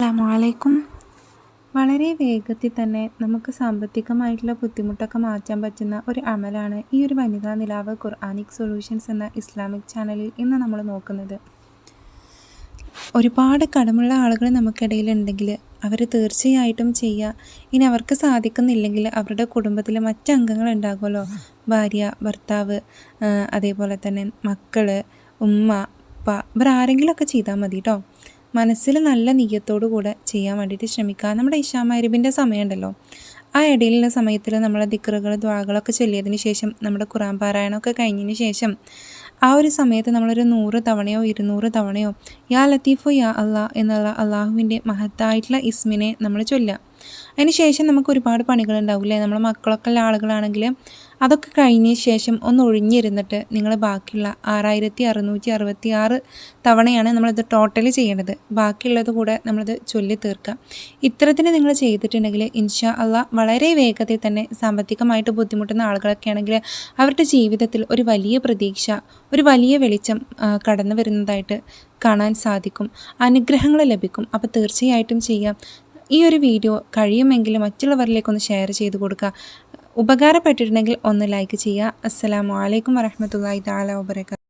അസ്സാമലൈക്കും വളരെ വേഗത്തിൽ തന്നെ നമുക്ക് സാമ്പത്തികമായിട്ടുള്ള ബുദ്ധിമുട്ടൊക്കെ മാറ്റാൻ പറ്റുന്ന ഒരു അമലാണ് ഈ ഒരു വനിതാ നിലാവ് ഖുർആാനിക് സൊല്യൂഷൻസ് എന്ന ഇസ്ലാമിക് ചാനലിൽ ഇന്ന് നമ്മൾ നോക്കുന്നത്. ഒരുപാട് കടമുള്ള ആളുകൾ നമുക്കിടയിലുണ്ടെങ്കിൽ അവർ തീർച്ചയായിട്ടും ചെയ്യുക. ഇനി അവർക്ക് സാധിക്കുന്നില്ലെങ്കിൽ അവരുടെ കുടുംബത്തിലെ മറ്റംഗങ്ങൾ ഉണ്ടാകുമല്ലോ. ഭാര്യ ഭർത്താവ് അതേപോലെ തന്നെ മക്കൾ ഉമ്മ ഉപ്പ. ഇവർ ആരെങ്കിലുമൊക്കെ ചെയ്താൽ മതി കേട്ടോ മനസ്സിൽ നല്ല നീയത്തോടു കൂടെ ചെയ്യാൻ വേണ്ടിയിട്ട് ശ്രമിക്കുക. നമ്മുടെ ഇഷാമരിബിന്റെ സമയമുണ്ടല്ലോ. ആ ഇടയിലുള്ള സമയത്തിൽ നമ്മളെ ദിക്കറുകൾ ദ്വാകളൊക്കെ ചൊല്ലിയതിന് ശേഷം നമ്മുടെ ഖുറാൻ പാരായണമൊക്കെ കഴിഞ്ഞതിന് ശേഷം ആ ഒരു സമയത്ത് നമ്മളൊരു നൂറ് തവണയോ ഇരുന്നൂറ് തവണയോ യാ ലത്തീഫു യാ അള്ളാ എന്നുള്ള അള്ളാഹുവിന്റെ മഹത്തായിട്ടുള്ള ഇസ്മിനെ നമ്മൾ ചൊല്ലുക. അതിന് ശേഷം നമുക്ക് ഒരുപാട് പണികളുണ്ടാവില്ലേ? നമ്മളെ മക്കളൊക്കെ ഉള്ള ആളുകളാണെങ്കിൽ അതൊക്കെ കഴിഞ്ഞ ശേഷം ഒന്ന് ഒഴിഞ്ഞിരുന്നിട്ട് നിങ്ങൾ ബാക്കിയുള്ള ആറായിരത്തി അറുന്നൂറ്റി അറുപത്തി ആറ് തവണയാണ് നമ്മളിത് ടോട്ടൽ ചെയ്യേണ്ടത് ബാക്കിയുള്ളത് കൂടെ നമ്മളിത് ചൊല്ലി തീർക്കുക. ഇത്തരത്തിന് നിങ്ങൾ ചെയ്തിട്ടുണ്ടെങ്കിൽ ഇൻഷാ അള്ളാ വളരെ വേഗത്തിൽ തന്നെ സാമ്പത്തികമായിട്ട് ബുദ്ധിമുട്ടുന്ന ആളുകളൊക്കെ ആണെങ്കിൽ അവരുടെ ജീവിതത്തിൽ ഒരു വലിയ പ്രതീക്ഷ ഒരു വലിയ വെളിച്ചം കടന്നു വരുന്നതായിട്ട് കാണാൻ സാധിക്കും. അനുഗ്രഹങ്ങൾ ലഭിക്കും. അപ്പോൾ തീർച്ചയായിട്ടും ചെയ്യാം. ഈ ഒരു വീഡിയോ കഴിയുമെങ്കിൽ മറ്റുള്ളവരിലേക്കൊന്ന് ഷെയർ ചെയ്ത് കൊടുക്കുക. ഉപകാരപ്പെട്ടിട്ടുണ്ടെങ്കിൽ ഒന്ന് ലൈക്ക് ചെയ്യുക. അസ്സാം വലൈക്കും വരഹമത്തല്ലാ താല വബർക്കാത്തു